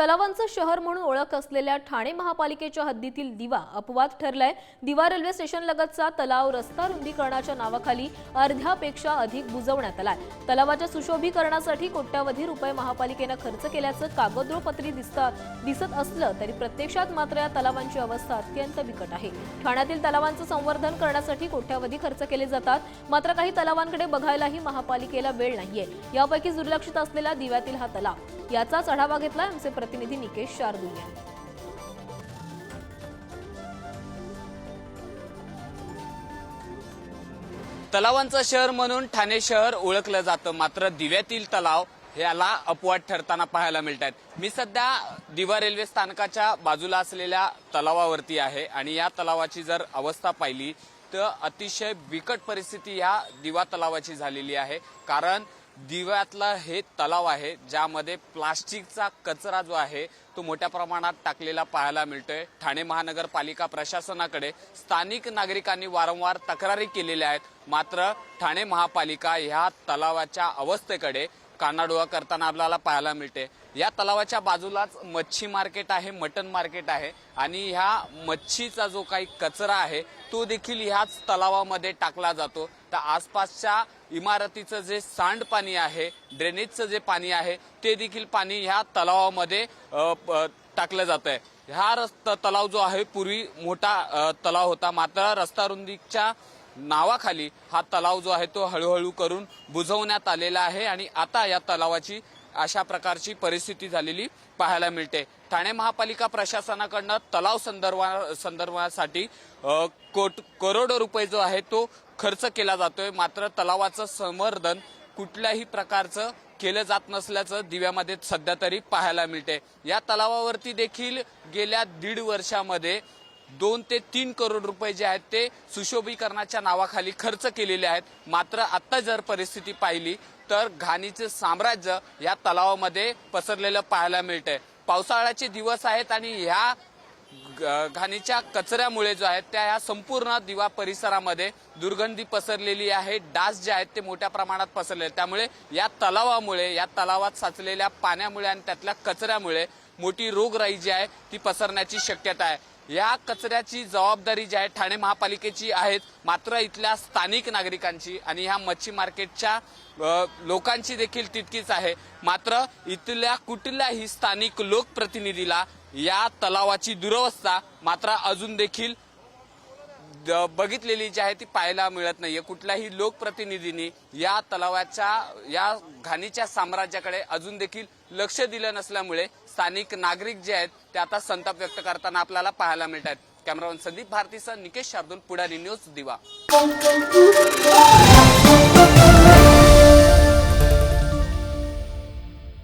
तलावांचं शहर म्हणून ओळख असलेल्या ठाणे महापालिकेच्या हद्दीतील दिवा अपवाद ठरलाय. दिवा रेल्वे स्टेशन लगतचा तलाव रस्ता रुंदीकरणाच्या नावाखाली अर्ध्यापेक्षा अधिक बुजवण्यात आलाय. तलावाच्या सुशोभीकरणासाठी कोट्यावधी रुपये महापालिकेनं खर्च केल्याचं कागदोपत्री दिसता दिसत असलं तरी प्रत्यक्षात मात्र या तलावांची अवस्था अत्यंत बिकट आहे. ठाण्यातील तलावांचं संवर्धन करण्यासाठी कोट्यावधी खर्च केले जातात मात्र काही तलावांकडे बघायलाही महापालिकेला वेळ नाहीये. यापैकी दुर्लक्षित असलेला दिव्यातील हा तलाव. याचाच आढावा घेतला आमचे प्रतिनिधी निकेश शार्दूल यांनी तलावांचं शहर म्हणून ठाणे शहर ओळखलं जातं. मात्र दिव्यातील तलाव याला अपवाद ठरताना पाहायला मिळत आहेत मी सध्या दिवा रेल्वे स्थानकाच्या बाजूला असलेल्या तलावावरती आहे आणि या तलावाची जर अवस्था पाहिली तर अतिशय बिकट परिस्थिती या दिवा तलावाची झालेली आहे. कारण दिव्यातलं हे तलाव आहे ज्यामध्ये प्लास्टिकचा कचरा जो आहे तो मोठ्या प्रमाणात टाकलेला पाहायला मिळतोय. ठाणे महानगरपालिका प्रशासनाकडे स्थानिक नागरिकांनी वारंवार तक्रारी केलेल्या आहेत. मात्र ठाणे महापालिका ह्या तलावाच्या अवस्थेकडे कानाडोळा करताना आपल्याला पाहायला मिळते. या तलावाच्या बाजूलाच मच्छी मार्केट आहे मटन मार्केट आहे आणि ह्या मच्छीचा जो काही कचरा आहे तो देखील ह्याच तलावामध्ये टाकला जातो. तर आसपासच्या इमारतीचं जे सांडपाणी आहे ड्रेनेजचं जे पाणी आहे ते देखील पाणी ह्या तलावामध्ये प- टाकलं जात आहे हा रस्त तलाव जो आहे पूर्वी मोठा तलाव होता. मात्र रस्ता रुंदीच्या नावाखाली हा तलाव जो आहे तो हळूहळू करून बुजवण्यात आलेला आहे आणि आता या तलावाची अशा प्रकारची परिस्थिती झालेली पाहायला मिळते. ठाणे महापालिका प्रशासनाकडनं तलाव संदर्भा संदर्भासाठी कोट करोडो रुपये जो आहे तो खर्च केला जातोय. मात्र तलावाचं संवर्धन कुठल्याही प्रकारचं केलं जात नसल्याचं दिव्यामध्ये सध्या तरी पाहायला मिळते. या तलावावरती देखील गेल्या दीड वर्षामध्ये दोन ते तीन करोड रुपये जे आहेत ते सुशोभीकरणाच्या नावाखाली खर्च केलेले आहेत. मात्र आत्ता जर परिस्थिती पाहिली तर घाणीचे साम्राज्य या तलावामध्ये पसरलेलं पाहायला मिळतंय. पावसाळ्याचे दिवस आहेत आणि ह्या घाणीच्या कचऱ्यामुळे जो आहे त्या या संपूर्ण दिवा परिसरामध्ये दुर्गंधी पसरलेली आहे. डास जे आहेत ते मोठ्या प्रमाणात पसरले आहेत. त्यामुळे या तलावामुळे या तलावात साचलेल्या पाण्यामुळे आणि त्यातल्या कचऱ्यामुळे मोठी रोगराई जी आहे ती पसरण्याची शक्यता आहे. या कचऱ्याची जबाबदारी जी आहे ठाणे महापालिकेची आहेत मात्र इथल्या स्थानिक नागरिकांची आणि ह्या मच्छी मार्केटच्या लोकांची देखील तितकीच आहे. मात्र इथल्या कुठल्याही स्थानिक लोकप्रतिनिधीला या तलावाची दुरवस्था मात्र अजून देखील द- बघितलेली जी आहे ती पाहायला मिळत नाहीये. कुठल्याही लोकप्रतिनिधींनी या तलावाच्या या घाणीच्या साम्राज्याकडे अजून देखील लक्ष दिलं नसल्यामुळे स्थानिक नागरिक जे आहेत ते आता संताप व्यक्त करताना आपल्याला पाहायला मिळत आहेत कॅमेरामॅन संदीप भारतीसह निकेश शार्दूल पुढारी न्यूज दिवा.